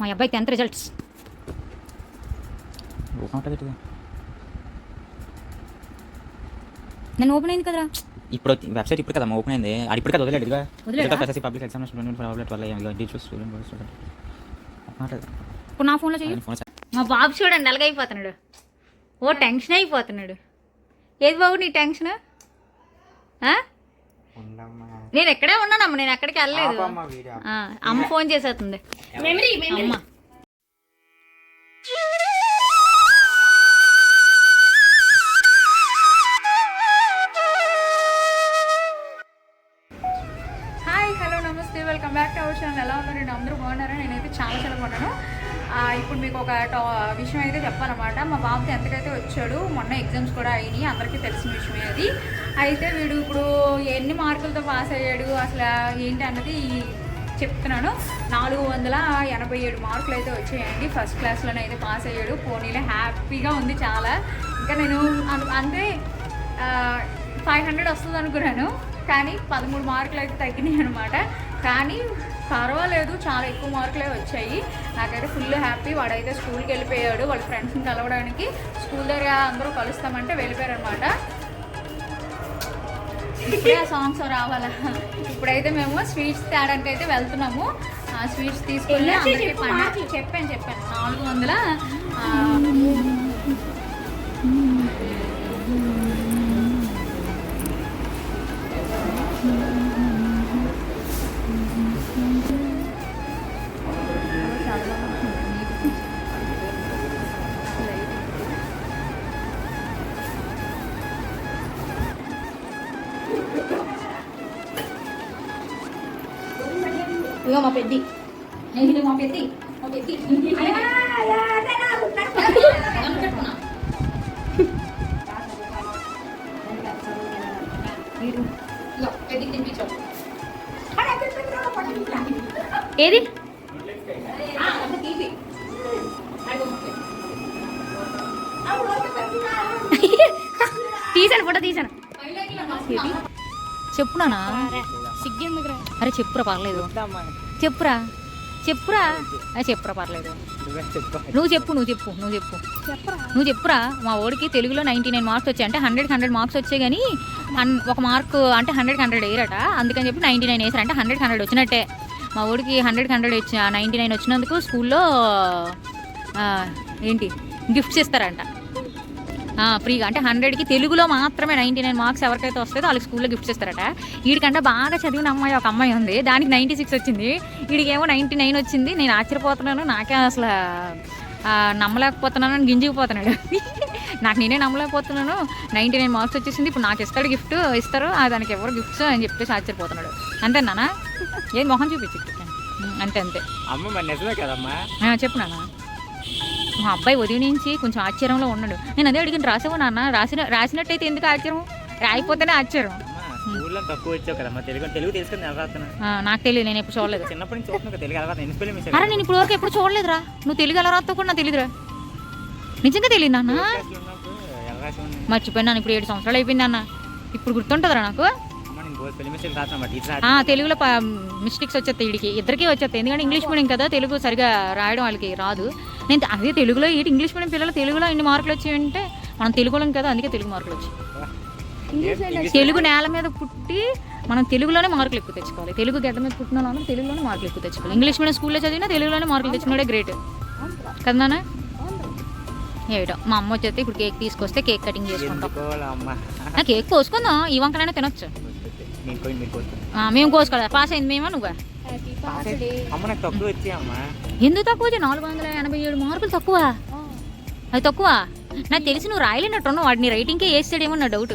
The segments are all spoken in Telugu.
మా అబ్బాయి టెన్త్ రిజల్ట్స్. నేను ఓపెన్ అయింది కదరా. ఇప్పుడు వెబ్సైట్ ఇప్పుడు కదా ఓపెన్ అయింది. అది ఇప్పుడు కదా వదిలేడా? SSC public examination twenty four outlet వల్ల డిజిటల్ స్టూడెంట్ ఇప్పుడు నా ఫోన్లో ఫోన్ మా బాబు చూడండి ఎలాగైపోతున్నాడు ఓ టెన్షన్ అయిపోతున్నాడు. ఏది బాబు నీ టెన్షన్ ఆ? నేను ఎక్కడే ఉన్నానమ్మ నేను ఎక్కడికి వెళ్ళలేదు. ఆ, అమ్మ ఫోన్ చేసేస్తుంది. అమ్మ. ఎలా ఉన్నారండి అందరూ బాగున్నారా? నేనైతే చాలా చాలా బాగున్నాను ఇప్పుడు మీకు ఒక టా విషయం అయితే చెప్పాలన్నమాట. మా బాబు ఎంతకైతే వచ్చాడు మొన్న ఎగ్జామ్స్ కూడా అయినాయి. అందరికీ తెలిసిన విషయమే అది. అయితే వీడు ఇప్పుడు ఎన్ని మార్కులతో పాస్ అయ్యాడు? అసలు ఏంటి అన్నది చెప్తున్నాను. నాలుగు వందల ఎనభై ఏడు మార్కులు అయితే వచ్చాయండి. ఫస్ట్ క్లాస్లోనే అయితే పాస్ అయ్యాడు. పోనీలో హ్యాపీగా ఉంది చాలా. ఇంకా నేను అంటే ఫైవ్ హండ్రెడ్ వస్తుంది అనుకున్నాను కానీ పదమూడు మార్కులు అయితే తగ్గినాయి అనమాట కానీ పర్వాలేదు చాలా ఎక్కువ మార్కులే వచ్చాయి. నాకైతే ఫుల్ హ్యాపీ. వాడైతే స్కూల్కి వెళ్ళిపోయాడు. వాళ్ళ ఫ్రెండ్స్ని కలవడానికి. స్కూల్ దగ్గర అందరూ కలుస్తామంటే వెళ్ళిపోయారు అనమాట ఇప్పుడే ఆ సాంగ్స్ రావాలా? ఇప్పుడైతే మేము స్వీట్స్ తేడానికి అయితే వెళ్తున్నాము. ఆ స్వీట్స్ తీసుకెళ్ళి అందరికీ పండగ చెప్పాను చెప్పాను. నాలుగు వందల ఆ, ఇదిగో మా పెద్ది ఇది మా పెద్ది మా ఏది. తీసాను ఫోటో తీసాను చెప్పునానా సిగ్గెందుకురా. అరే చెప్పురా పర్లేదు. చెప్పురా. చెప్పురా. అరే చెప్పురా పర్లేదు. నువ్వు చెప్పు. నువ్వు చెప్పు నువ్వు చెప్పు నువ్వు చెప్పురా? మా ఓడికి తెలుగులో నైంటీ నైన్ మార్క్స్ వచ్చాయి అంటే హండ్రెడ్కి హండ్రెడ్ మార్క్స్ వచ్చాయి కానీ ఒక మార్క్ అంటే హండ్రెడ్కి హండ్రెడ్ వేయరట. అందుకని చెప్పి నైంటీ నైన్ వేసారు అంటే హండ్రెడ్కి హండ్రెడ్ వచ్చినట్టే. మా ఓడికి హండ్రెడ్కి హండ్రెడ్ వచ్చి నైంటీ నైన్ వచ్చినందుకు స్కూల్లో ఏంటి గిఫ్ట్స్ ఇస్తారంట. ఫ్రీగా. అంటే హండ్రెడ్కి తెలుగులో మాత్రమే నైంటీ నైన్ మార్క్స్ ఎవరికైతే వస్తుందో వాళ్ళకి స్కూల్లో గిఫ్ట్స్ ఇస్తారట వీడికంటే బాగా చదివిన అమ్మాయి ఒక అమ్మాయి ఉంది. దానికి నైంటీ సిక్స్ వచ్చింది. వీడికేమో నైంటీ నైన్ వచ్చింది. నేను ఆశ్చర్యపోతున్నాను. నాకే అసలు నమ్మలేకపోతున్నాను అని గింజిపోతున్నాడు నాకు నేనే నమ్మలేకపోతున్నాను. నైంటీ నైన్ మార్క్స్ వచ్చేసింది. ఇప్పుడు నాకు ఇస్తాడు గిఫ్ట్ ఇస్తారు. ఆ, దానికి ఎవరు గిఫ్ట్స్ అని చెప్పేసి ఆశ్చర్యపోతున్నాడు. అంతేనా ఏం మొహం చూపించి. అంతే అంతే అమ్మ మరి నిజమే కదమ్మా? ఆ, చెప్పు నాన్న. మా అబ్బాయి ఉదయం నుంచి కొంచెం ఆశ్చర్యంలో ఉన్నాడు. నేను అదే అడిగిన రాసావు నాన్న? రాసిన రాసినట్టయితే ఎందుకు ఆశ్చర్యం రాయిపోతేనే ఆశ్చర్యం. స్కూల్లో తక్కువ వచ్చావు కదమ్మా తెలుగు తెలుగు తెలుసుకుని ఎలా రాస్తున్నా? ఆ, నాకు తెలియదు నేను ఎప్పుడు చూడలేదు. చిన్నప్పటి నుంచి తెలుగు మిస్ అరే నేను ఇప్పుడు వరకు ఎప్పుడు చూడలేదురా. నువ్వు తెలుగు ఎలా రాస్తావు కూడా నాకు తెలియదురా నిజంగా తెలియదు నాన్న? మర్చిపోయినాను ఇప్పుడు ఏడు సంవత్సరాలు అయిపోయింది అన్న ఇప్పుడు గుర్తుంటుందిరా నాకు? తెలుగులో మిస్టేక్స్ వచ్చేస్తాయి వీడికి ఇద్దరికీ వచ్చేస్తాయి. ఎందుకంటే ఇంగ్లీష్ మీడియం కదా తెలుగు సరిగా రాయడం వాళ్ళకి రాదు. నేను అదే తెలుగులో ఏంటి ఇంగ్లీష్ మీడియం పిల్లలు తెలుగులో ఎన్ని మార్కులు వచ్చాయంటే మనం తెలుగులం కదా అందుకే తెలుగు మార్కులు వచ్చాయి. తెలుగు నేల మీద పుట్టి మనం తెలుగులోనే మార్కులు ఎక్కువ తెచ్చుకోవాలి. తెలుగు గడ్డ మీద పుట్టిన తెలుగులోనే మార్కులు ఎక్కువ తెచ్చుకోవాలి. ఇంగ్లీష్ మీడియం స్కూల్లో చదివినా తెలుగులోనే మార్కులు తెచ్చుకున్నాడే గ్రేట్ కదా నాన్న? ఏటో మా అమ్మ వచ్చేస్తే ఇప్పుడు కేక్ తీసుకొస్తే కేక్ కటింగ్ చేసుకుంటాం. ఎందుకోవాలా అమ్మ ఆ కేక్ కోసుకుందాం. ఈ వంకనైనా తినొచ్చు. మేము కోసుకోవాలి. పాస్ అయింది మేమా నువ్వా? అమ్మ నాకు తక్కువ వచ్చి ఎందుకు తక్కువ వచ్చాయి? నాలుగు వందల ఎనభై ఏడు మార్కులు తక్కువ. అది తక్కువ. నాకు తెలిసి నువ్వు రాయలేనట్టున్నావు. వాడిని రైటింగ్కే వేస్తాడేమో నా డౌట్.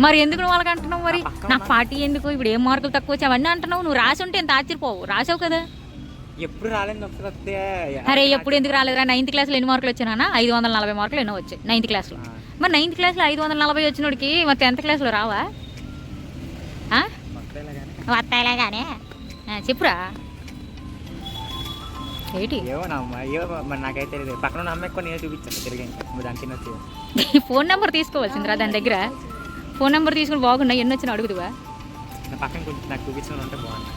మరి ఎందుకు నువ్వు వాళ్ళకి అంటున్నావు మరి? నాకు పార్టీ ఎందుకు? ఇప్పుడు ఏం మార్కులు తక్కువ వచ్చాయి? అవన్నీ అంటున్నావు. నువ్వు రాసి ఉంటే ఎంత ఆశ్చర్యపోవు? రాసావు కదా. ఎప్పుడు రాలేదు ఒకసారి అరే ఎప్పుడు ఎందుకు రాలేదురా? నైన్త్ క్లాస్లో ఎన్ని మార్కులు వచ్చానా ఐదు వందల నలభై మార్కులు ఎన్నో వచ్చాయి నైన్త్ క్లాస్లో మరి నైన్త్ క్లాస్లో ఐదు వందల నలభై వచ్చినోడికి మరి టెన్త్ క్లాస్లో రావా? వస్తాయిలే కానీ. చెప్పురా. ఏంటి? ఏమో నా అమ్మ ఏమో మరి నాకైతే తెలియదు. పక్కన ఉన్న అమ్మాయి కొన్ని చూపించాను ఇంకా మరి దానికి ఫోన్ నెంబర్ తీసుకోవాల్సిందిరా దాని దగ్గర. ఫోన్ నెంబర్ తీసుకుని బాగున్నా ఎన్ని వచ్చినా అడుగుదువా పక్కన కొంచెం నాకు చూపించిన ఉంటే బాగుంది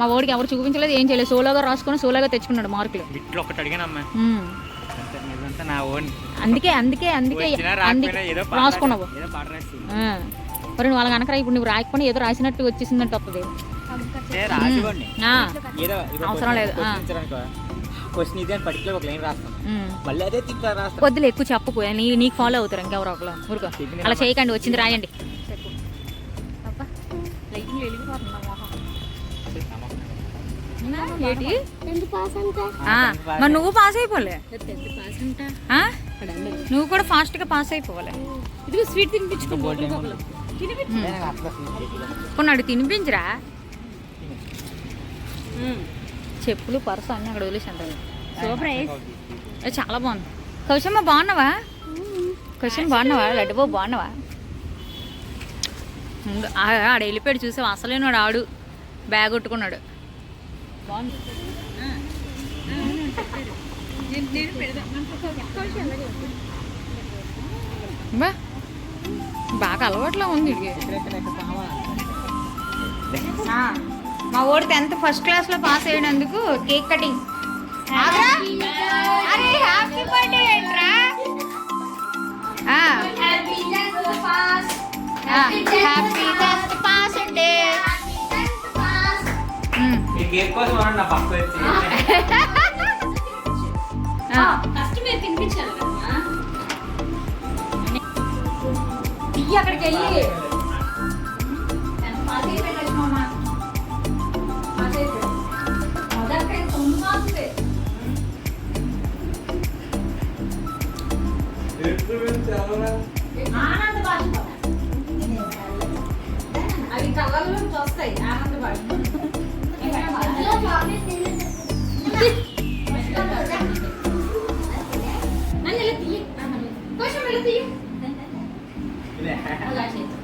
మా ఓడికి ఎవరు చూపించలేదు ఏం చేయలేదు. సోలోగా రాసుకొని సోలోగా తెచ్చుకున్నాడు మార్కులు. బిట్లో ఒకటి అడిగానమ్మా నా ఓన్. అందుకే అందుకే అందుకే రాసుకున్నావు. మరి నువ్వు వాళ్ళ కనుక ఇప్పుడు నువ్వు రాయకపోయినా ఏదో రాసినట్టు వచ్చేసిందంటే వస్తుంది అవసరం లేదు, ఆ. క్వశ్చన్ ఇది అని పర్టికులర్ ఒక లైన్ రాస్తాం. ఉమ్. మళ్ళీ అదే తిప్పి రాస్తాం. వద్దులే ఎక్కువ చెప్పకు. నీ నీకు ఫాలో అవుతారు ఇంకెవరో ఒకరు. ఊరుకో. అలా చేయకండి వచ్చింది రాయండి. మరి నువ్వు పాస్ అయిపోలే? నువ్వు కూడా ఫాస్ట్గా పాస్ అయిపోవాలి. ఇదిగో స్వీట్ తినిపించుకో. కొన్నాడు తినిపించరా? చెప్పులు పర్సు అన్ని అక్కడ వదిలేసి అంటారు సూపర్ చాలా బాగుంది. కౌశమ్మ బాగున్నావా? కౌశమ్మ బాగున్నావా? లడ్డుబాబు బాగున్నావా? ఆడ వెళ్ళిపోయాడు చూసావు? అసలేనాడు ఆడు. బ్యాగ్ కొట్టుకున్నాడు. బాగుంది. బా. బాగా అలవాట్లో ఉంది. మా ఓడి టెన్త్ ఫస్ట్ క్లాస్లో పాస్ అయినందుకు కేక్ కటింగ్? అరే హ్యాపీ బర్త్డే ఏంట్రా? Happy tenth pass day first మీరు తినిపించాలి అక్కడికి వెళ్ళి. నుంచి వస్తాయి ఆనంద బాష్ప నన్ను ఇలా తీయి కొంచెం ఇలా తీయి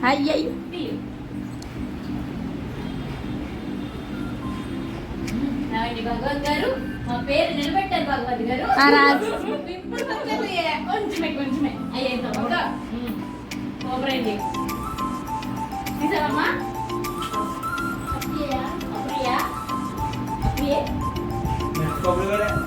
అయ్యయ్యో తీయి రావండి భగవద్ గారు మా పేరు నిలబెట్టారు భగవద్ గారు కొంచెమే కొంచెమే అయ్యేంత ఒక కోపరండి తీసావమ్మా Come here.